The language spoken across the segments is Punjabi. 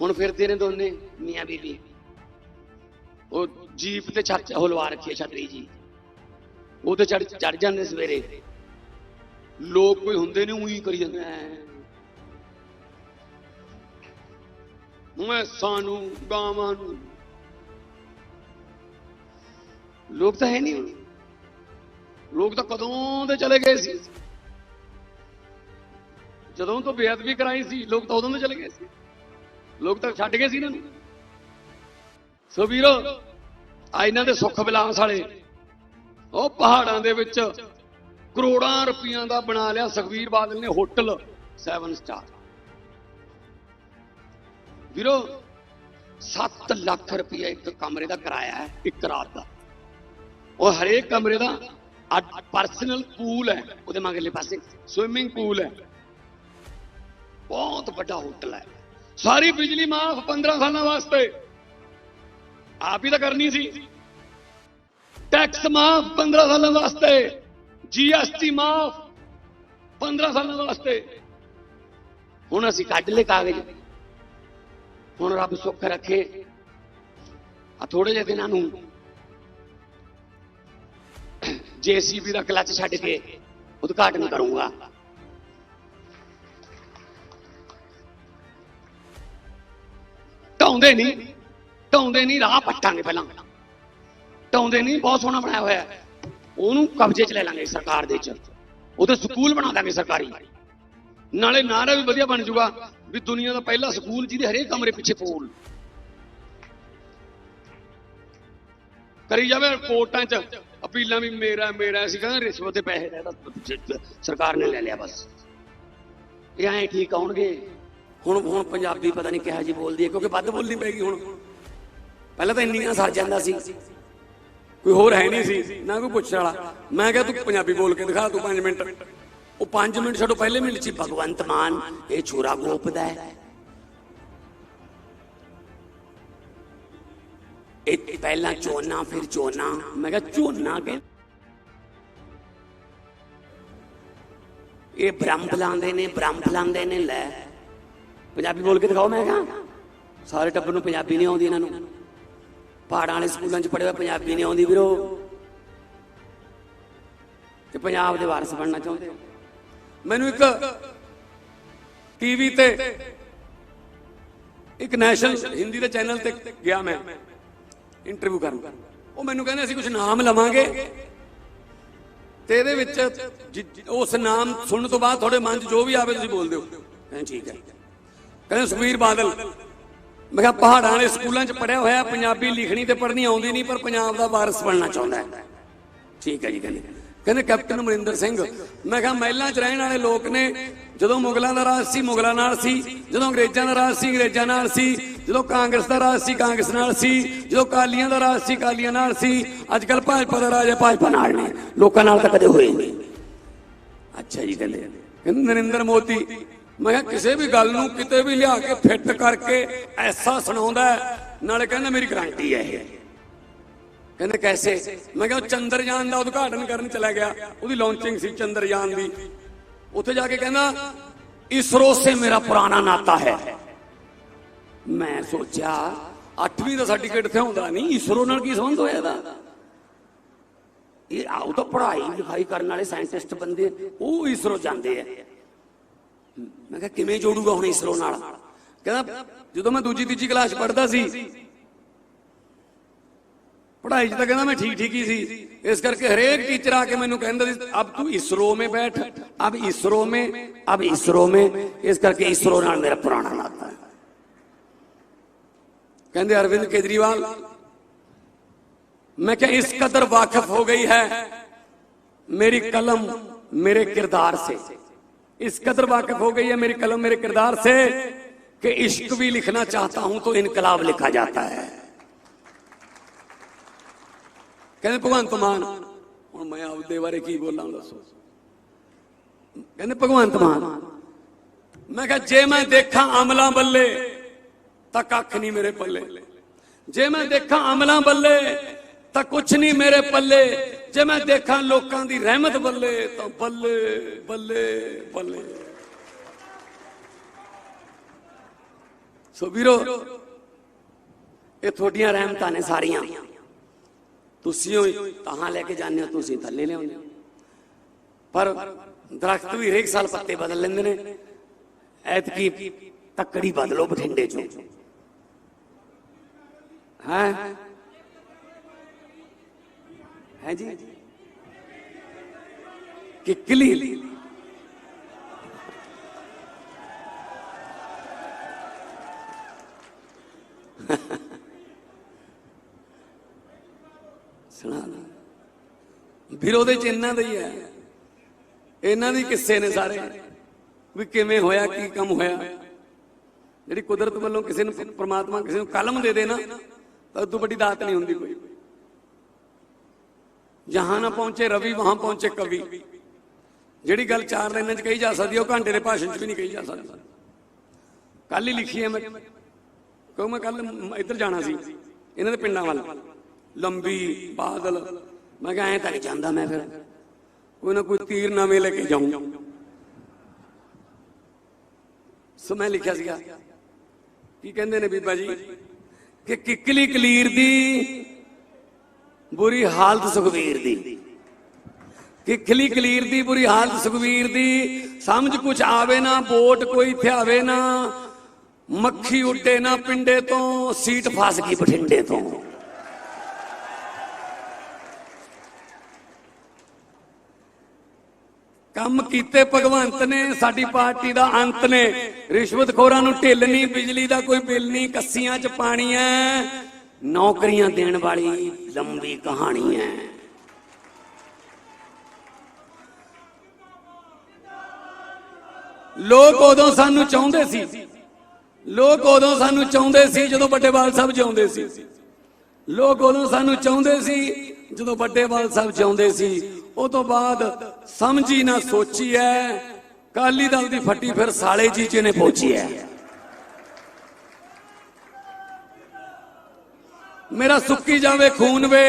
ਹੁਣ ਫਿਰਦੇ ਨੇ ਦੋਨੇ, ਮੀਆਂ ਬੀਬੀ ਉਹ ਜੀਪ ਤੇ ਛੱਤ ਉਹ ਰੱਖੀ ਹੈ ਛਤਰੀ ਜੀ। ਉਹ ਤੇ ਚੜ ਚੜ ਜਾਂਦੇ ਸਵੇਰੇ। ਲੋਕ ਕੋਈ ਹੁੰਦੇ ਨੇ, ਉਹੀ ਕਰੀ ਜਾਂਦੇ। ਮੈਂ ਸਾਨੂੰ, ਗਾਵਾਂ ਨੂੰ। ਲੋਕ ਤਾਂ ਹੈ ਨਹੀਂ ਲੋਕ ਤਾਂ ਕਦੋਂ ਦੇ ਚਲੇ ਗਏ ਸੀ। ਜਦੋਂ ਤੋਂ ਬੇਅਦਬੀ ਕਰਾਈ ਸੀ, ਲੋਕ ਤਾਂ ਉਦੋਂ ਦੇ ਚਲੇ ਗਏ ਸੀ। ਲੋਕ ਤਾਂ ਛੱਡ ਗਏ ਸੀ ਇਹਨਾਂ ਨੂੰ। ਸੋ ਵੀਰੋ, ਆ ਇਹਨਾਂ ਦੇ ਸੁੱਖ ਵਿਲਾਸ ਵਾਲੇ, ਉਹ ਪਹਾੜਾਂ ਦੇ ਵਿੱਚ ਕਰੋੜਾਂ ਰੁਪਈਆਂ ਦਾ ਬਣਾ ਲਿਆ ਸੁਖਵੀਰ ਬਾਦਲ ਨੇ ਹੋਟਲ 7 ਸਟਾਰ। ਵੀਰੋ 7 ਲੱਖ ਰੁਪਈਆ ਇੱਕ ਕਮਰੇ ਦਾ ਕਿਰਾਇਆ ਹੈ, ਇੱਕ ਰਾਤ ਦਾ। ਉਹ ਹਰੇਕ ਕਮਰੇ ਦਾ ਪਰਸਨਲ ਪੂਲ ਹੈ, ਉਹਦੇ ਮਗਰਲੇ ਪਾਸੇ ਸਵਿਮਿੰਗ ਪੂਲ ਹੈ। ਬਹੁਤ ਵੱਡਾ ਹੋਟਲ ਹੈ। ਸਾਰੀ ਬਿਜਲੀ ਮਾਫ 15 ਸਾਲਾਂ ਵਾਸਤੇ। ਆਪ ਹੀ ਤਾਂ ਕਰਨੀ ਸੀ। ਟੈਕਸ ਮਾਫ 15 ਸਾਲਾਂ ਵਾਸਤੇ। ਜੀਐਸਟੀ ਮਾਫ 15 ਸਾਲਾਂ ਵਾਸਤੇ। ਹੁਣ ਅਸੀਂ ਕੱਢ ਲੈ ਕਾਗਜ਼। ਹੁਣ ਰੱਬ ਸੁੱਖ ਰੱਖੇ। ਆ ਥੋੜੇ ਜਿਹੇ ਦਿਨਾਂ ਨੂੰ ਜੇਸੀਬੀ ਦਾ ਕਲਚ ਛੱਡ ਕੇ ਉਦਘਾਟਨ ਕਰੂੰਗਾ। ਢਾਉਂਦੇ ਨਹੀਂ ਢਾਉਂਦੇ ਨਹੀਂ, ਰਾਹ ਪੱਟਾਂਗੇ ਪਹਿਲਾਂ। ਢਾਉਂਦੇ ਨਹੀਂ, ਬਹੁਤ ਸੋਹਣਾ ਬਣਾਇਆ ਹੋਇਆ ਉਹਨੂੰ ਕਬਜ਼ੇ 'ਚ ਲੈ ਲਾਂਗੇ ਸਰਕਾਰ ਦੇ 'ਚ ਉਹਦੇ ਸਕੂਲ ਬਣਾ ਦਾਂਗੇ ਸਰਕਾਰੀ। ਨਾਲੇ ਨਾਰਾ ਵੀ ਵਧੀਆ ਬਣ ਜਾਊਗਾ ਵੀ ਦੁਨੀਆ ਦਾ ਪਹਿਲਾ ਸਕੂਲ ਜਿਹਦੇ ਹਰੇਕ ਕਮਰੇ ਪਿੱਛੇ ਪੂਲ ਕਰੀ ਜਾਵੇ ਕੋਰਟਾਂ 'ਚ, ਅਪੀਲਾਂ ਵੀ ਮੇਰਾ ਮੇਰਾ ਸੀ ਕਹਿੰਦਾ ਰਿਸ਼ਵਤ ਦੇ ਪੈਸੇ ਦਾ ਸਰਕਾਰ ਨੇ ਲੈ ਲਿਆ ਬਸ। ਇਹ ਐਂ ਠੀਕ ਆਉਣਗੇ। ਹੁਣ ਹੁਣ ਪੰਜਾਬੀ ਪਤਾ ਨਹੀਂ ਕਿਹਾ ਜੀ ਬੋਲਦੀ ਹੈ, ਕਿਉਂਕਿ ਵੱਧ ਬੋਲਣੀ ਪੈਗੀ ਹੁਣ। ਪਹਿਲਾਂ ਤਾਂ ਇੰਨੀਆਂ ਸਰ ਜਾਂਦਾ ਸੀ। ਕੋਈ ਹੋਰ ਹੈ ਨਹੀਂ ਸੀ, ਨਾ ਕੋਈ ਪੁੱਛਣ ਵਾਲਾ। ਮੈਂ ਕਿਹਾ ਤੂੰ ਪੰਜਾਬੀ ਬੋਲ ਕੇ ਦਿਖਾ, ਤੂੰ 5 ਮਿੰਟ। ਉਹ 5 ਮਿੰਟ ਛੱਡੋ, ਪਹਿਲੇ ਮਿੰਟ ਸੀ ਭਗਵੰਤ ਮਾਨ, ਇਹ ਛੋਰਾ ਗੋਪਦਾ ਹੈ। ਇਹ ਪਹਿਲਾਂ ਚੋਨਾ, ਫਿਰ ਚੋਨਾ। ਮੈਂ ਕਿਹਾ ਚੋਨਾ ਕੇ ਇਹ ਬ੍ਰਹਮ ਬੁਲਾਉਂਦੇ ਨੇ, ਬ੍ਰਹਮ ਬੁਲਾਉਂਦੇ ਨੇ, ਲੈ। ਪੰਜਾਬੀ ਬੋਲ ਕੇ ਦਿਖਾਓ, ਮੈਂ ਕਿਹਾ। ਸਾਰੇ ਟੱਬਰ ਨੂੰ ਪੰਜਾਬੀ ਨਹੀਂ ਆਉਂਦੀ ਇਹਨਾਂ ਨੂੰ। ਪਹਾੜਾਂ ਵਾਲੇ ਸਕੂਲਾਂ 'ਚ ਪੜ੍ਹੇ ਹੋਏ ਪੰਜਾਬੀ ਨਹੀਂ ਆਉਂਦੀ ਵੀਰੋ। ਤੇ ਪੰਜਾਬ ਦੇ ਵਾਰਸ ਬਣਨਾ ਚਾਹੁੰਦੇ ਹੋ? ਮੈਨੂੰ ਇੱਕ ਟੀਵੀ ਤੇ ਇੱਕ ਨੈਸ਼ਨਲ ਹਿੰਦੀ ਦੇ ਚੈਨਲ ਤੇ ਗਿਆ ਮੈਂ। ਇੰਟਰਵਿਊ ਕਰਨ। ਉਹ ਮੈਨੂੰ ਕਹਿੰਦੇ, ਅਸੀਂ ਕੁਝ ਨਾਮ ਲਵਾਂਗੇ। ਤੇ ਇਹਦੇ ਵਿੱਚ ਜਿ- ਉਸ ਨਾਮ ਸੁਣਨ ਤੋਂ ਬਾਅਦ ਤੁਹਾਡੇ ਮਨ 'ਚ ਜੋ ਵੀ ਆਵੇ ਤੁਸੀਂ ਬੋਲ ਦਿਓ ਠੀਕ ਹੈ। ਕਹਿੰਦੇ ਸੁਖਬੀਰ ਬਾਦਲ। ਮੈਂ ਕਿਹਾ ਪਹਾੜਾਂ ਵਾਲੇ ਸਕੂਲਾਂ 'ਚ ਪੜਿਆ ਹੋਇਆ, ਪੰਜਾਬੀ ਲਿਖਣੀ ਤੇ ਪੜ੍ਹਨੀ ਆਉਂਦੀ ਨਹੀਂ, ਪਰ ਪੰਜਾਬ ਦਾ ਵਾਰਸ ਬਣਨਾ ਚਾਹੁੰਦਾ ਹੈ। ਠੀਕ ਹੈ ਜੀ, ਕਹਿੰਦੇ। ਕਹਿੰਦੇ ਕੈਪਟਨ ਅਮਰਿੰਦਰ ਸਿੰਘ, ਮੈਂ ਕਿਹਾ ਮਹਿਲਾਂ 'ਚ ਰਹਿਣ ਵਾਲੇ ਲੋਕ ਨੇ, ਜਦੋਂ ਮੁਗਲਾਂ ਦਾ ਰਾਜ ਸੀ, ਮੁਗਲਾਂ ਨਾਲ ਸੀ, ਜਦੋਂ ਅੰਗਰੇਜ਼ਾਂ ਦਾ ਰਾਜ ਸੀ, ਅੰਗਰੇਜ਼ਾਂ ਨਾਲ ਸੀ, ਜਦੋਂ ਕਾਂਗਰਸ ਦਾ ਰਾਜ ਸੀ, ਕਾਂਗਰਸ ਨਾਲ ਸੀ, ਜਦੋਂ ਕਾਲੀਆਂ ਦਾ ਰਾਜ ਸੀ ਕਾਲੀਆਂ ਨਾਲ ਸੀ ਅੱਜ ਕੱਲ ਭਾਜਪਾ ਦਾ ਰਾਜ ਹੈ, ਭਾਜਪਾ ਨਾਲ ਨੇ, ਲੋਕਾਂ ਨਾਲ ਤਾਂ ਕਦੇ ਹੋਏ ਨਹੀਂ। ਅੱਛਾ ਜੀ, ਕਹਿੰਦੇ। ਕਹਿੰਦੇ ਨਰਿੰਦਰ ਮੋਦੀ ਮੈਂ ਕਿਹਾ ਕਿਸੇ ਵੀ ਗੱਲ ਨੂੰ ਕਿਤੇ ਵੀ ਲਿਆ ਕੇ ਫਿੱਟ ਕਰਕੇ ਐਸਾ ਸੁਣਾਉਂਦਾ ਨਾਲੇ ਕਹਿੰਦਾ ਮੇਰੀ ਗਰੰਟੀ ਹੈ ਇਹ। ਕਹਿੰਦੇ ਕੈਸੇ? ਮੈਂ ਕਿਹਾ ਚੰਦਰਯਾਨ ਦਾ ਉਦਘਾਟਨ ਕਰਨ ਚਲਾ ਗਿਆ, ਉਹਦੀ ਲਾਂਚਿੰਗ ਸੀ ਚੰਦਰਯਾਨ ਦੀ। ਉੱਥੇ ਜਾ ਕੇ ਕਹਿੰਦਾ, ਇਸਰੋ ਸੇ ਮੇਰਾ ਪੁਰਾਣਾ ਨਾਤਾ ਹੈ। ਮੈਂ ਸੋਚਿਆ 8ਵੀਂ ਦਾ ਸਰਟੀਫਿਕੇਟ ਇੱਥੇ ਹੁੰਦਾ ਨਹੀਂ, ਇਸਰੋ ਨਾਲ ਕੀ ਸੰਬੰਧ ਹੋਇਆ ਇਹਦਾ? ਇਹ ਉਹ ਤਾਂ ਪੜ੍ਹਾਈ ਲਿਖਾਈ ਕਰਨ ਵਾਲੇ ਸਾਇੰਟਿਸਟ ਬੰਦੇ, ਉਹ ਇਸਰੋ ਜਾਂਦੇ ਆ। ਮੈਂ ਕਿਹਾ, ਕਿਵੇਂ ਜੋੜੂਗਾ ਹੁਣ ਇਸਰੋ ਨਾਲ? ਕਹਿੰਦਾ, ਜਦੋਂ ਮੈਂ ਦੂਜੀ ਤੀਜੀ ਕਲਾਸ ਪੜ੍ਹਦਾ ਸੀ। ਪੜ੍ਹਾਈ 'ਚ ਤਾਂ ਕਹਿੰਦਾ, ਮੈਂ ਠੀਕ ਠੀਕ ਹੀ ਸੀ। ਇਸ ਕਰਕੇ ਹਰੇਕ ਟੀਚਰ ਆ ਕੇ ਮੈਨੂੰ ਕਹਿੰਦਾ ਸੀ, ਅਬ ਤੂੰ ਇਸਰੋ ਮੇ ਬੈਠ, ਅਬ ਇਸਰੋ ਮੇ, ਅਬ ਇਸਰੋ ਮੇ। ਇਸ ਕਰਕੇ ਇਸਰੋ ਨਾਲ ਮੇਰਾ ਪੁਰਾਣਾ ਨਾਤਾ ਕਹਿੰਦੇ, ਅਰਵਿੰਦ ਕੇਜਰੀਵਾਲ, ਮੈਂ ਕਿਹਾ, ਇਸ ਕਦਰ ਵਾਕਫ ਹੋ ਗਈ ਹੈ। ਮੇਰੀ ਕਲਮ ਮੇਰੇ ਕਿਰਦਾਰ ਸੇ। اس قدر واقف ہو گئی ہے میری قلم میرے کردار سے کہ عشق بھی لکھنا چاہتا ہوں تو انقلاب لکھا جاتا ہے۔ آپ کے بارے کی کہنے رہا ہوں میں کہ جے میں دیکھا املا بلے تو کھ نہیں میرے پلے۔ جے میں دیکھا املا بلے تو کچھ نہیں میرے پلے۔ ਜੇ ਮੈਂ ਦੇਖਾਂ ਲੋਕਾਂ ਦੀ ਰਹਿਮਤ ਬੱਲੇ, ਤਾਂ ਬੱਲੇ ਬੱਲੇ ਬੱਲੇ। ਸੋ ਵੀਰੋ, ਇਹ ਤੁਹਾਡੀਆਂ ਰਹਿਮਤਾਂ ਨੇ ਸਾਰੀਆਂ। ਤੁਸੀਂ ਉਹ ਤਾਂ ਲੈ ਕੇ ਜਾਂਦੇ ਹੋ, ਤੁਸੀਂ ਥੱਲੇ ਲਿਆਉਂਦੇ ਹੋ। ਪਰ ਦਰਖਤ ਵੀ ਹਰੇਕ ਸਾਲ ਪੱਤੇ ਬਦਲ ਲੈਂਦੇ ਨੇ। ਐਤਕੀ ਤੱਕੜੀ ਬਦਲੋ ਬਠਿੰਡੇ ਚੋਂ। ਹੈ? ਹੈ ਜੀ? ਕਿੱਕਲੀ ਸੁਣਾ ਦੇ ਉਹਦੇ ਚ ਇਹਨਾਂ ਦਾ ਹੀ ਹੈ। ਇਹਨਾਂ ਦੇ ਕਿੱਸੇ ਨੇ ਸਾਰੇ। ਵੀ ਕਿਵੇਂ ਹੋਇਆ, ਕੀ ਕੰਮ ਹੋਇਆ। ਜਿਹੜੀ ਕੁਦਰਤ ਵੱਲੋਂ ਕਿਸੇ ਨੂੰ ਪਰਮਾਤਮਾ ਕਿਸੇ ਨੂੰ ਕਲਮ ਦੇ ਦੇ ਨਾ ਤਾਂ ਉਦੋਂ ਵੱਡੀ ਦਾਤ ਨਹੀਂ ਹੁੰਦੀ ਕੋਈ। ਜਹਾਂ ਨਾ ਪਹੁੰਚੇ, ਰਵੀ ਵਹਾਂ ਪਹੁੰਚੇ ਕਵੀ। ਜਿਹੜੀ ਗੱਲ ਚਾਰ ਲਾਈਨਾਂ 'ਚ ਕਹੀ ਜਾ ਸਕਦੀ ਉਹ ਘੰਟੇ ਦੇ ਭਾਸ਼ਣ 'ਚ ਵੀ ਨਹੀਂ ਕਹੀ ਜਾ ਸਕਦੀ। ਕੱਲ ਹੀ ਲਿਖੀ ਹੈ ਮੈਂ। ਕਿਉਂ ਮੈਂ ਕੱਲ ਇੱਧਰ ਜਾਣਾ ਸੀ, ਇਹਨਾਂ ਦੇ ਪਿੰਡਾਂ ਵੱਲ। ਲੰਬੀ, ਬਾਦਲ। ਮੈਂ ਕਿਹਾ ਐਂ ਤੱਕ ਜਾਂਦਾ ਮੈਂ ਫਿਰ। ਕੋਈ ਨਾ ਕੋਈ ਤੀਰ ਨਵੇਂ ਲੈ ਕੇ ਜਾਊਂ। ਸੋ ਮੈਂ ਲਿਖਿਆ ਸੀਗਾ। ਕੀ ਕਹਿੰਦੇ ਨੇ ਬੀਬਾ ਜੀ? ਕਿ ਕਿੱਕਲੀ ਕਲੀਰ ਦੀ ਬੁਰੀ ਹਾਲਤ ਸੁਖਵੀਰ ਦੀ। ਕਿਖਲੀ ਕਲੀਰ ਦੀ ਬੁਰੀ ਹਾਲਤ ਸੁਖਵੀਰ ਦੀ, ਸਮਝ ਕੁਛ ਆਵੇ ਨਾ, ਵੋਟ ਕੋਈ ਥਿਆਵੇ ਨਾ, ਮੱਖੀ ਉੱਡੇ ਨਾ ਪਿੰਡੇ ਤੋਂ, ਸੀਟ ਫਸ ਗਈ ਬਠਿੰਡੇ ਤੋਂ। ਕੰਮ ਕੀਤੇ ਭਗਵੰਤ ਨੇ, ਸਾਡੀ ਪਾਰਟੀ ਦਾ ਅੰਤ ਨੇ। ਰਿਸ਼ਵਤਖੋਰਾਂ ਨੂੰ ਢਿੱਲ ਨਹੀਂ, ਬਿਜਲੀ ਦਾ ਕੋਈ ਬਿੱਲ ਨਹੀਂ, ਕੱਸੀਆਂ 'ਚ ਪਾਣੀ ਐ। ਨੌਕਰੀਆਂ ਦੇਣ ਵਾਲੀ ਲੰਬੀ ਕਹਾਣੀ ਹੈ। ਲੋਕ ਉਦੋਂ ਸਾਨੂੰ ਚਾਹੁੰਦੇ ਸੀ। ਲੋਕ ਉਦੋਂ ਸਾਨੂੰ ਚਾਹੁੰਦੇ ਸੀ ਜਦੋਂ ਵੱਡੇ ਬਾਲ ਸਾਹਿਬ ਜਿਉਂਦੇ ਸੀ। ਲੋਕ ਉਦੋਂ ਸਾਨੂੰ ਚਾਹੁੰਦੇ ਸੀ ਜਦੋਂ ਵੱਡੇ ਬਾਲ ਸਾਹਿਬ ਜਿਉਂਦੇ ਸੀ। ਉਹ ਤੋਂ ਬਾਅਦ ਸਮਝੀ ਨਾ ਸੋਚੀ ਐ। ਕਾਲੀ ਦਲ ਦੀ ਫੱਟੀ ਫਿਰ ਸਾਲੇ ਜੀ ਜੀਜੇ ਨੇ ਪਹੁੰਚੀ ਐ। ਮੇਰਾ ਸੁੱਕੀ ਜਾਵੇ ਖੂਨ ਵੇ,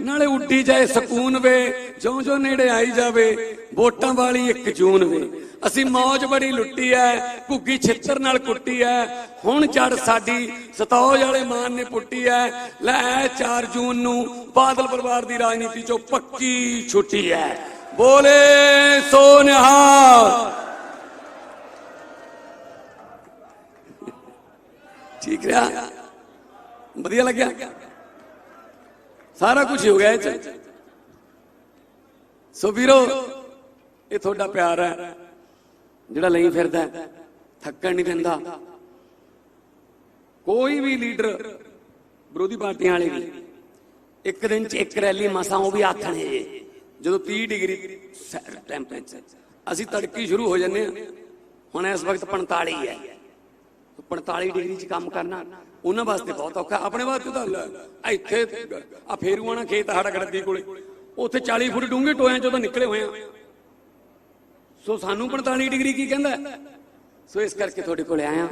ਨਾਲੇ ਉੱਡੀ ਜਾਏ ਸਕੂਨ ਵੇ, ਜਿਉਂ ਜਿਉਂ ਨੇੜੇ ਆਈ ਜਾਵੇ, ਵੋਟਾਂ ਵਾਲੀ ਇੱਕ ਜੂਨ ਵੇ। ਅਸੀਂ ਮੌਜ ਬੜੀ ਲੁੱਟੀ ਐ, ਘੁੱਗੀ ਛਿੱਤਰ ਨਾਲ ਕੁੱਟੀ ਐ। ਹੁਣ ਜੜ ਸਾਡੀ ਸਤੌਜ ਵਾਲੇ ਮਾਨ ਨੇ ਪੁੱਟੀ ਐ। ਲੈ 4 ਜੂਨ ਨੂੰ ਬਾਦਲ ਪਰਿਵਾਰ ਦੀ ਰਾਜਨੀਤੀ ਚੋਂ ਪੱਕੀ ਛੁੱਟੀ ਐ। ਬੋਲੇ ਸੋ ਨਿਹਾਲ ਠੀਕ ਰਿਹਾ? ਵਧੀਆ ਲੱਗਿਆ? ਸਾਰਾ ਕੁਝ ਹੋ ਗਿਆ ਇਹ ਚ। ਸੋ ਵੀਰੋ, ਇਹ ਤੁਹਾਡਾ ਪਿਆਰ ਹੈ, ਜਿਹੜਾ ਲਈ ਫਿਰਦਾ ਥੱਕਣ ਨਹੀਂ ਦਿੰਦਾ। ਕੋਈ ਵੀ ਲੀਡਰ ਵਿਰੋਧੀ ਪਾਰਟੀਆਂ ਵਾਲੇ ਵੀ, ਇੱਕ ਦਿਨ ਚ ਇੱਕ ਰੈਲੀ ਮਸਾਂ ਉਹ ਵੀ ਆਥਣੇ ਜੇ ਜਦੋਂ 30 ਡਿਗਰੀ ਟੈਂਪਰੇਚਰ ਅਸੀਂ ਤੜਕੀ ਸ਼ੁਰੂ ਹੋ ਜੰਨੇ ਆ ਹੁਣ ਇਸ ਵਕਤ 45 ਹੈ। 45 ਡਿਗਰੀ 'ਚ ਕੰਮ ਕਰਨਾ। ਉਹਨਾਂ ਵਾਸਤੇ ਬਹੁਤ ਔਖਾ, ਆਪਣੇ ਵਾਸਤੇ ਤਾਂ ਇੱਥੇ ਆ ਫੇਰੂਆਣਾ ਖੇਤ ਸਾਡਾ ਗੜਦੀ ਕੋਲੇ। ਉੱਥੇ 40 ਫੁੱਟ ਡੂੰਘੇ ਟੋਇਆਂ ਚੋਂ ਤਾਂ ਨਿਕਲੇ ਹੋਏ ਆ। ਸੋ ਸਾਨੂੰ 45 ਡਿਗਰੀ ਕੀ ਕਹਿੰਦਾ? ਸੋ ਇਸ ਕਰਕੇ ਤੁਹਾਡੇ ਕੋਲੇ ਆਇਆ।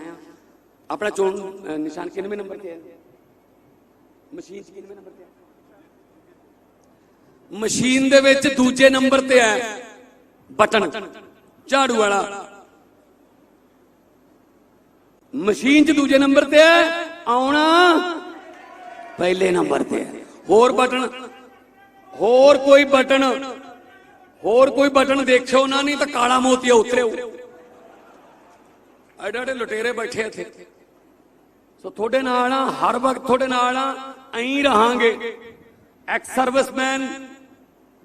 ਆਪਣਾ ਚੋਣ ਨਿਸ਼ਾਨ ਕਿੰਨਵੇਂ ਨੰਬਰ ਤੇ ਹੈ ਮਸ਼ੀਨ 'ਚ ਕਿੰਨਵੇਂ ਨੰਬਰ ਤੇ ਹੈ ਮਸ਼ੀਨ ਦੇ ਵਿੱਚ ਦੂਜੇ ਨੰਬਰ ਤੇ ਹੈ ਬਟਨ, ਝਾੜੂ ਵਾਲਾ। ਮਸ਼ੀਨ 'ਚ ਦੂਜੇ ਨੰਬਰ ਤੇ ਹੈ ਆਉਣਾ। ਪਹਿਲੇ ਨੰਬਰ ਤੇ ਹੋਰ ਬਟਨ। ਹੋਰ ਕੋਈ ਬਟਨ। ਹੋਰ ਕੋਈ ਬਟਨ ਦੇਖਿਓ ਨਾ, ਨਹੀਂ ਤਾਂ ਕਾਲਾ ਮੋਤੀਆ ਉਤਰਿਓ। ਐਡੇ ਐਡੇ ਲੁਟੇਰੇ ਬੈਠੇ ਇੱਥੇ। ਸੋ ਤੁਹਾਡੇ ਨਾਲ ਆ, ਹਰ ਵਕਤ ਤੁਹਾਡੇ ਨਾਲ ਆ, ਐਂ ਰਹਾਂਗੇ। ਐਕਸ ਸਰਵਿਸਮੈਨ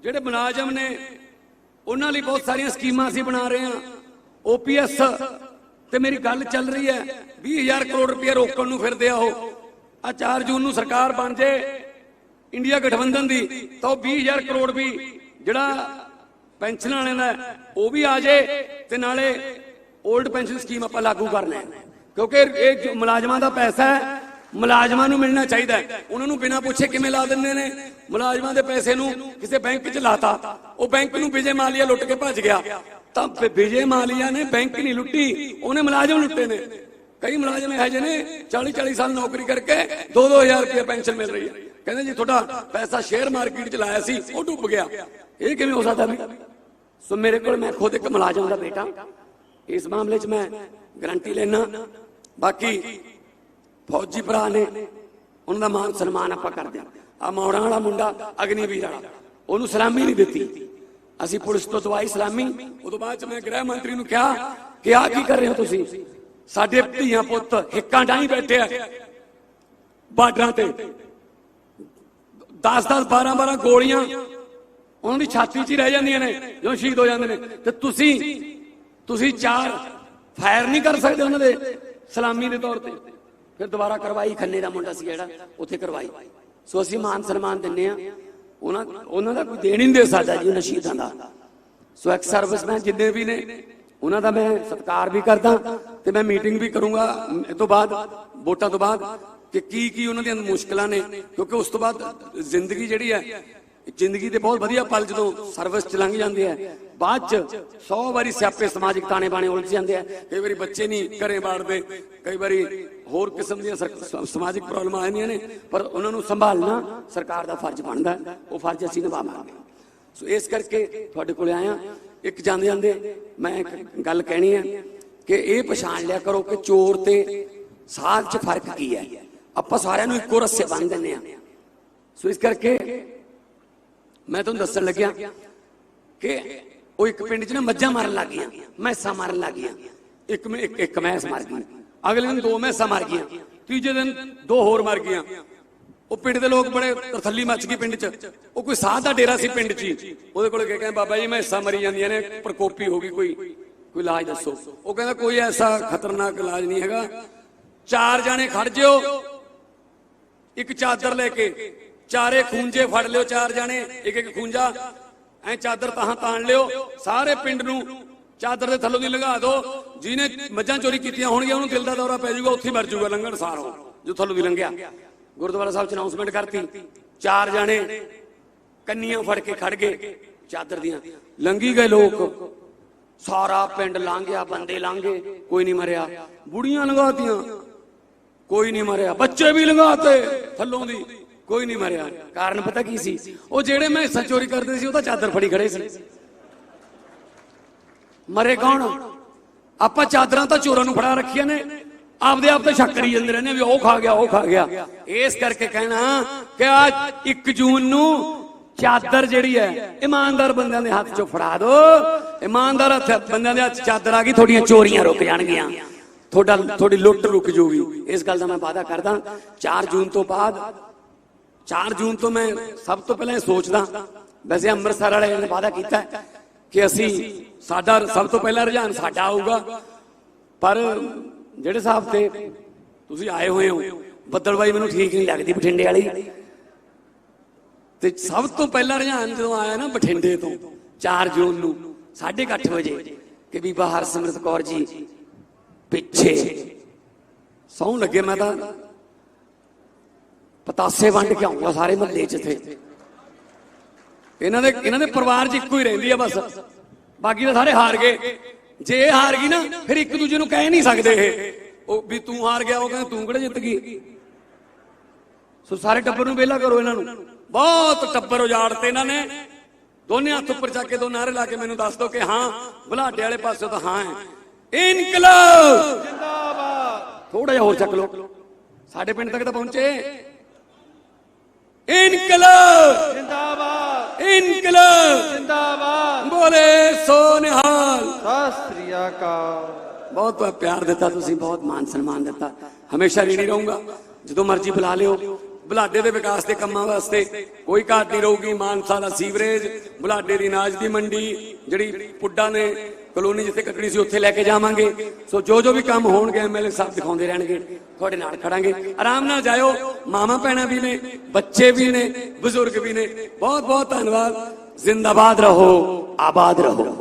ਜਿਹੜੇ ਮੁਲਾਜ਼ਮ ਨੇ, ਉਹਨਾਂ ਲਈ ਬਹੁਤ ਸਾਰੀਆਂ ਸਕੀਮਾਂ ਅਸੀਂ ਬਣਾ ਰਹੇ ਹਾਂ ਓਪੀਐਸ ਤੇ ਮੇਰੀ ਗੱਲ ਚੱਲ ਰਹੀ ਹੈ। 20000 ਕਰੋੜ ਰੁਪਏ ਰੋਕਣ ਨੂੰ ਫਿਰਦੇ ਆ ਉਹ। ਆ 4 ਜੂਨ ਨੂੰ ਸਰਕਾਰ ਬਣ ਜੇ ਇੰਡੀਆ ਗਠਬੰਧਨ ਦੀ, ਤਾਂ ਉਹ 20000 ਕਰੋੜ ਵੀ ਜਿਹੜਾ ਪੈਨਸ਼ਨ ਵਾਲਿਆਂ ਦਾ ਉਹ ਵੀ ਆ ਜੇ ਤੇ ਨਾਲੇ 올ਡ ਪੈਨਸ਼ਨ ਸਕੀਮ ਆਪਾਂ ਲਾਗੂ ਕਰਨਾ ਹੈ ਕਿਉਂਕਿ ਇਹ ਜੋ ਮੁਲਾਜ਼ਮਾਂ ਦਾ ਪੈਸਾ ਹੈ, ਮੁਲਾਜ਼ਮਾਂ ਨੂੰ ਮਿਲਣਾ ਚਾਹੀਦਾ ਉਹਨਾਂ ਨੂੰ ਬਿਨਾਂ ਪੁੱਛੇ ਕਿਵੇਂ ਲਾ ਦਿੰਦੇ ਨੇ? ਮੁਲਾਜ਼ਮਾਂ ਦੇ ਪੈਸੇ ਨੂੰ ਕਿਸੇ ਬੈਂਕ 'ਚ ਲਾਤਾ। ਉਹ ਬੈਂਕ ਨੂੰ ਵਿਜੇ ਮਾਲੀਆ ਲੁੱਟ ਕੇ ਭੱਜ ਗਿਆ। ਤਾਂ ਵਿਜੇ ਮਾਲੀਆ ਨੇ ਬੈਂਕ ਨਹੀਂ ਲੁੱਟੀ, ਉਹਨੇ ਮੁਲਾਜ਼ਮ ਲੁੱਟੇ ਨੇ। ਕਈ ਮੁਲਾਜ਼ਮ ਇਹੋ ਜਿਹੇ ਨੇ 40 40 ਸਾਲ ਨੌਕਰੀ ਕਰਕੇ 2-2000 ਰੁਪਏ ਪੈਨਸ਼ਨ ਮਿਲ ਰਹੀ ਹੈ। ਕਹਿੰਦੇ ਜੀ ਤੁਹਾਡਾ ਪੈਸਾ ਸ਼ੇਅਰ ਮਾਰਕੀਟ 'ਚ ਲਾਇਆ ਸੀ, ਉਹ ਡੁੱਬ ਗਿਆ। ਇਹ ਕਿਵੇਂ ਹੋ ਸਕਦਾ ਵੀ? ਸੋ ਮੇਰੇ ਕੋਲ ਮੈਂ ਖੁਦ ਇੱਕ ਮੁਲਾਜ਼ਮ ਦਾ ਬੇਟਾ। ਇਸ ਮਾਮਲੇ 'ਚ ਮੈਂ ਗਰੰਟੀ ਲੈਣਾ ਬਾਕੀ ਫੌਜੀ ਭਰਾ ਨੇ, ਉਹਨਾਂ ਦਾ ਮਾਨ ਸਨਮਾਨ ਆਪਾਂ ਕਰਦੇ ਆ ਆ ਮੌੜਾਂ ਵਾਲਾ ਮੁੰਡਾ ਅਗਨੀਵੀਰ ਵਾਲਾ। ਉਹਨੂੰ ਸਲਾਮੀ ਨਹੀਂ ਦਿੱਤੀ। ਅਸੀਂ ਪੁਲਿਸ ਤੋਂ ਦਵਾਈ ਸਲਾਮੀ। ਉਦੋਂ ਬਾਅਦ ਚ ਮੈਂ ਗ੍ਰਹਿ ਮੰਤਰੀ ਨੂੰ ਕਿਹਾ ਕਿ ਆ ਕੀ ਕਰ ਰਹੇ ਹੋ ਤੁਸੀਂ? ਸਾਡੇ ਧੀਆਂ ਪੁੱਤ ਹਿੱਕਾਂ ਡਾਈ ਬੈਠੇ ਆ ਬਾਰਡਰਾਂ ਤੇ। 10 10 12 12 ਗੋਲੀਆਂ ਉਹਨਾਂ ਦੀ ਛਾਤੀ 'ਚ ਹੀ ਰਹਿ ਜਾਂਦੀਆਂ ਨੇ, ਜਦੋਂ ਸ਼ਹੀਦ ਹੋ ਜਾਂਦੇ ਨੇ। ਤੇ ਤੁਸੀਂ ਤੁਸੀਂ ਚਾਰ ਫਾਇਰ ਨਹੀਂ ਕਰ ਸਕਦੇ ਉਹਨਾਂ ਦੇ ਸਲਾਮੀ ਦੇ ਤੌਰ ਤੇ। ਫਿਰ ਦੁਬਾਰਾ ਕਰਵਾਈ ਖੰਨੇ ਦਾ ਮੁੰਡਾ ਸੀ ਜਿਹੜਾ, ਉੱਥੇ ਕਰਵਾਈ। ਸੋ ਅਸੀਂ ਮਾਨ ਸਨਮਾਨ ਦਿੰਨੇ ਆ ਉਹਨਾਂ ਉਹਨਾਂ ਦਾ ਕੋਈ ਦੇਣ ਹੀ ਨਹੀਂ ਦੇ ਸਕਦਾ ਜੀ ਉਹਨਾਂ ਸ਼ਹੀਦਾਂ ਦਾ। ਸੋ ਐਕਸ ਸਰਵਿਸਮੈਨ ਜਿੰਨੇ ਵੀ ਨੇ, ਉਹਨਾਂ ਦਾ ਮੈਂ ਸਤਿਕਾਰ ਵੀ ਕਰਦਾ ਤੇ ਮੈਂ ਮੀਟਿੰਗ ਵੀ ਕਰੂੰਗਾ ਇਹ ਤੋਂ ਬਾਅਦ, ਵੋਟਾਂ ਤੋਂ ਬਾਅਦ ਕਿ ਕੀ ਕੀ ਉਹਨਾਂ ਦੀਆਂ ਮੁਸ਼ਕਲਾਂ ਨੇ, ਕਿਉਂਕਿ ਉਸ ਤੋਂ ਬਾਅਦ ਜ਼ਿੰਦਗੀ ਜਿਹੜੀ ਹੈ ਜ਼ਿੰਦਗੀ ਦੇ ਬਹੁਤ ਵਧੀਆ ਪਲ ਜਦੋਂ ਸਰਵਿਸ ਚ ਲੰਘ ਜਾਂਦੇ ਆ, ਬਾਅਦ ਚ 100 ਵਾਰੀ ਸਿਆਪੇ ਸਮਾਜਿਕ ਤਾਣੇ ਬਾਣੇ ਉਲਝ ਜਾਂਦੇ ਆ, ਕਈ ਵਾਰੀ ਬੱਚੇ ਨਹੀਂ ਘਰੇ ਬਾੜਦੇ, ਕਈ ਵਾਰੀ ਹੋਰ ਕਿਸਮ ਦੀਆਂ ਸਮਾਜਿਕ ਪ੍ਰੋਬਲਮਾਂ ਆਉਂਦੀਆਂ ਨੇ, ਪਰ ਉਹਨਾਂ ਨੂੰ ਸੰਭਾਲਣਾ ਸਰਕਾਰ ਦਾ ਫਰਜ਼ ਬਣਦਾ, ਉਹ ਫਰਜ਼ ਅਸੀਂ ਨਿਭਾਵਾਂਗੇ ਸੋ ਇਸ ਕਰਕੇ ਤੁਹਾਡੇ ਕੋਲੇ ਆਇਆ, ਇੱਕ ਜਾਂਦੇ ਜਾਂਦੇ ਮੈਂ ਇੱਕ ਗੱਲ ਕਹਿਣੀ ਹੈ ਕਿ ਇਹ ਪਛਾਣ ਲਿਆ ਕਰੋ ਕਿ ਚੋਰ ਤੇ ਸਾਧ 'ਚ ਫ਼ਰਕ ਕੀ ਹੈ। ਆਪਾਂ ਸਾਰਿਆਂ ਨੂੰ ਇੱਕੋ ਰੱਸੇ ਬੰਨ ਦਿੰਦੇ ਆ ਸੋ ਇਸ ਕਰਕੇ ਮੈਂ ਤੁਹਾਨੂੰ ਦੱਸਣ ਲੱਗਿਆ ਕਿ ਉਹ ਇੱਕ ਪਿੰਡ 'ਚ ਨਾ ਮੱਝਾਂ ਮਾਰਨ ਲੱਗ ਗਈਆਂ, ਮੈਸਾਂ ਮਾਰਨ ਲੱਗ ਗਈਆਂ। ਇੱਕ ਮੈਂ ਇੱਕ ਇੱਕ ਮੈਸ ਮਰ ਗਈ। ਅਗਲੇ ਦਿਨ ਦੋ ਮੈਸਾਂ ਮਰ ਗਈਆਂ। ਤੀਜੇ ਦਿਨ ਦੋ ਹੋਰ ਮਰ ਗਈਆਂ। ਉਹ ਪਿੰਡ ਦੇ ਲੋਕ ਬੜੇ ਤਰਥੱਲੀ ਮੱਚ ਗਈ ਪਿੰਡ 'ਚ। ਉਹ ਕੋਈ ਸਾਧ ਦਾ ਡੇਰਾ ਸੀ ਪਿੰਡ 'ਚ ਹੀ। ਉਹਦੇ ਕੋਲ ਗਏ ਕਹਿੰਦੇ ਬਾਬਾ ਜੀ, ਮੈਸਾਂ ਮਰੀ ਜਾਂਦੀਆਂ ਨੇ, ਪ੍ਰਕੋਪੀ ਹੋ ਗਈ ਕੋਈ। ਕੋਈ ਇਲਾਜ ਦੱਸੋ। ਉਹ ਕਹਿੰਦਾ ਕੋਈ ਐਸਾ ਖਤਰਨਾਕ ਇਲਾਜ ਨਹੀਂ ਹੈਗਾ। ਚਾਰ ਜਾਣੇ ਖੜ ਜਿਓ। ਇੱਕ ਚਾਦਰ ਲੈ ਕੇ ਚਾਰੇ ਖੂੰਜੇ ਫੜ ਲਿਓ ਚਾਰ ਜਾਣੇ, ਇੱਕ ਇੱਕ ਖੂੰਜਾ। ਐ ਚਾਦਰ ਤਾਹਾਂ ਤਾਣ ਲਿਓ। ਸਾਰੇ ਪਿੰਡ ਨੂੰ ਚਾਦਰ ਦੇ ਥੱਲੋਂ ਦੀ ਲੰਘਾ ਦਿਓ। ਜਿਹਨੇ ਮੱਝਾਂ ਚੋਰੀ ਕੀਤੀਆਂ ਹੋਣਗੀਆਂ, ਉਹਨੂੰ ਦਿਲ ਦਾ ਦੌਰਾ ਪੈ ਜਾਊਗਾ, ਉੱਥੇ ਮਰ ਜਾਊਗਾ ਲੰਘਣ ਸਾਰ ਉਹ, ਜੋ ਥੱਲੋਂ ਦੀ ਲੰਘਿਆ। ਗੁਰਦੁਆਰਾ ਸਾਹਿਬ ਚ ਅਨਾਉਂਸਮੈਂਟ ਕਰਤੀ। ਚਾਰ ਜਾਣੇ ਕੰਨੀਆਂ ਫੜ ਕੇ ਖੜ ਗਏ ਚਾਦਰ ਦੀਆਂ। ਲੰਗੀ ਗਏ ਲੋਕ। ਸਾਰਾ ਪਿੰਡ ਲੰਘਿਆ ਬੰਦੇ ਲੰਘੇ ਕੋਈ ਨਹੀਂ ਮਰਿਆ। ਬੁੜੀਆਂ ਲੰਘਾਤੀਆਂ, ਕੋਈ ਨਹੀਂ ਮਰਿਆ। ਬੱਚੇ ਵੀ ਲੰਘਾਤੇ ਥੱਲੋਂ ਦੀ। ਕੋਈ ਨਹੀਂ ਮਰਿਆ। ਕਾਰਨ ਪਤਾ ਕੀ ਸੀ? ਉਹ ਜਿਹੜੇ ਮੈਂ ਹਿੱਸਾ ਚੋਰੀ ਕਰਦੇ ਸੀ, ਉਹ ਤਾਂ ਚਾਦਰ ਫੜੀ ਖੜੇ ਸੀ। ਮਰੇ ਕੌਣ? ਆਪਾਂ ਚਾਦਰਾਂ ਤਾਂ ਚੋਰਾਂ ਨੂੰ ਫੜਾ ਰੱਖੀਆਂ ਨੇ। ਆਪਦੇ ਆਪ ਤੇ ਸ਼ੱਕ ਕਰੀ ਜਾਂਦੇ ਰਹਿੰਦੇ ਵੀ ਉਹ ਖਾ ਗਿਆ, ਉਹ ਖਾ ਗਿਆ। ਇਸ ਕਰਕੇ ਕਹਿਣਾ ਕਿ ਆ 1 ਜੂਨ ਨੂੰ ਚਾਦਰ ਜਿਹੜੀ ਹੈ, ਇਮਾਨਦਾਰ ਬੰਦਿਆਂ ਦੇ ਹੱਥ 'ਚੋਂ ਫੜਾ ਦਿਓ ਇਮਾਨਦਾਰ ਹੱਥ ਬੰਦਿਆਂ ਦੇ ਹੱਥ ਚਾਦਰ ਆ ਗਈ, ਤੁਹਾਡੀਆਂ ਚੋਰੀਆਂ ਰੁਕ ਜਾਣਗੀਆਂ। ਤੁਹਾਡਾ ਤੁਹਾਡੀ ਲੁੱਟ ਰੁਕ ਜਾਊਗੀ ਇਸ ਗੱਲ ਦਾ ਮੈਂ ਵਾਅਦਾ ਕਰਦਾ। 4 ਜੂਨ ਤੋਂ ਬਾਅਦ 4 ਜੂਨ ਤੋਂ ਮੈਂ ਸਭ ਤੋਂ ਪਹਿਲਾਂ ਇਹ ਸੋਚਦਾ, ਵੈਸੇ ਅੰਮ੍ਰਿਤਸਰ ਵਾਲਿਆਂ ਨੇ ਵਾਅਦਾ ਕੀਤਾ ਕਿ ਅਸੀਂ ਸਾਡਾ ਸਭ ਤੋਂ ਪਹਿਲਾਂ ਰੁਝਾਨ ਸਾਡਾ ਆਊਗਾ। ਪਰ ਜਿਹੜੇ ਸਾਹਿਬ ਤੇ ਤੁਸੀਂ ਆਏ ਹੋਏ ਹੋ ਬੱਦਲਬਾਈ ਮੈਨੂੰ ਠੀਕ ਨਹੀਂ ਲੱਗਦੀ ਬਠਿੰਡੇ ਵਾਲੀ। ਤੇ ਸਭ ਤੋਂ ਪਹਿਲਾਂ ਰੁਝਾਨ ਜਦੋਂ ਆਇਆ ਨਾ ਬਠਿੰਡੇ ਤੋਂ 4 ਜੂਨ ਨੂੰ 8:30 ਵਜੇ ਕਿ ਬੀਬਾ ਹਰਸਿਮਰਤ ਕੌਰ ਜੀ ਪਿੱਛੇ। ਸੌਂ ਲੱਗੇ ਮੈਂ ਤਾਂ ਪਤਾਸੇ ਵੰਡ ਕੇ ਆਉਂਗਾ ਸਾਰੇ ਮਹੱਲੇ 'ਚ ਇੱਥੇ। ਇਹਨਾਂ ਦੇ ਇਹਨਾਂ ਦੇ ਪਰਿਵਾਰ 'ਚ ਇੱਕੋ ਹੀ ਰਹਿੰਦੀ ਆ ਬਸ। ਬਾਕੀ ਤਾਂ ਸਾਰੇ ਹਾਰ ਗਏ। ਜੇ ਇਹ ਹਾਰ ਗਈ ਨਾ ਫਿਰ ਇੱਕ ਦੂਜੇ ਨੂੰ ਕਹਿ ਨਹੀਂ ਸਕਦੇ ਇਹ। ਉਹ ਵੀ ਤੂੰ ਹਾਰ ਗਿਆ ਉਹ ਕਹਿੰਦਾ ਤੂੰ ਕਿਹੜਾ ਜਿੱਤ ਗਈ? ਸੋ ਸਾਰੇ ਟੱਬਰ ਨੂੰ ਵਿਹਲਾ ਕਰੋ ਇਹਨਾਂ ਨੂੰ। ਬਹੁਤ ਟੱਬਰ ਉਜਾੜਤੇ ਇਹਨਾਂ ਨੇ। ਦੋਨੇ ਹੱਥ ਉੱਪਰ ਚੱਕ ਕੇ ਦੋ ਨਾਰੇ ਲਾ ਕੇ ਮੈਨੂੰ ਦੱਸ ਦਿਓ ਕਿ ਹਾਂ ਬੁਲਾਡੇ ਵਾਲੇ ਪਾਸੇ ਤਾਂ ਹਾਂ ਹੈ। ਇਨਕਲਾਬ! ਜਿੰਦਾਬਾਦ। ਥੋੜਾ ਜਿਹਾ ਹੋਰ ਚੱਕ ਲਓ। ਸਾਡੇ ਪਿੰਡ ਤੱਕ ਤਾਂ ਪਹੁੰਚੇ। ਇਨਕਲਾਬ। ਜਿੰਦਾਬਾਦ। ਇਨਕਲਾਬ। ਜਿੰਦਾਬਾਦ। ਬੋਲੇ ਸੋ ਨਿਹਾਲ ਸਤਿ ਅਕਾਲ। ਬਹੁਤ ਪਿਆਰ ਦਿੱਤਾ ਤੁਸੀਂ ਬਹੁਤ ਮਾਨ ਸਨਮਾਨ ਦਿੱਤਾ। ਹਮੇਸ਼ਾ ਰੀਣੀ ਰਹੂੰਗਾ। ਜਦੋਂ ਮਰਜ਼ੀ ਬੁਲਾ ਲਿਓ। ਬੁਲਾਡੇ ਦੇ ਵਿਕਾਸ ਦੇ ਕੰਮਾਂ ਵਾਸਤੇ ਕੋਈ ਘਾਟ ਨਹੀਂ ਰਹੂਗੀ। ਮਾਨਸਾ ਦਾ ਸੀਵਰੇਜ ਬੁਲਾਡੇ ਦੀ ਅਨਾਜ ਦੀ ਮੰਡੀ ਜਿਹੜੀ ਪੁੱਡਾ ਨੇ ਕਲੋਨੀ ਜਿੱਥੇ ਕੱਟਣੀ ਸੀ, ਉੱਥੇ ਲੈ ਕੇ ਜਾਵਾਂਗੇ। ਸੋ ਜੋ ਜੋ ਵੀ ਕੰਮ ਹੋਣਗੇ ਐਮਐਲਏ ਸਾਹਿਬ ਦਿਖਾਉਂਦੇ ਰਹਿਣਗੇ। ਤੁਹਾਡੇ ਨਾਲ ਖੜਾਂਗੇ। ਆਰਾਮ ਨਾਲ ਜਾਇਓ। ਮਾਮਾ ਭੈਣਾਂ ਵੀ ਨੇ, ਬੱਚੇ ਵੀ ਨੇ, ਬਜ਼ੁਰਗ ਵੀ ਨੇ। ਬਹੁਤ ਬਹੁਤ ਧੰਨਵਾਦ। ਜ਼ਿੰਦਾਬਾਦ ਰਹੋ, ਆਬਾਦ ਰਹੋ।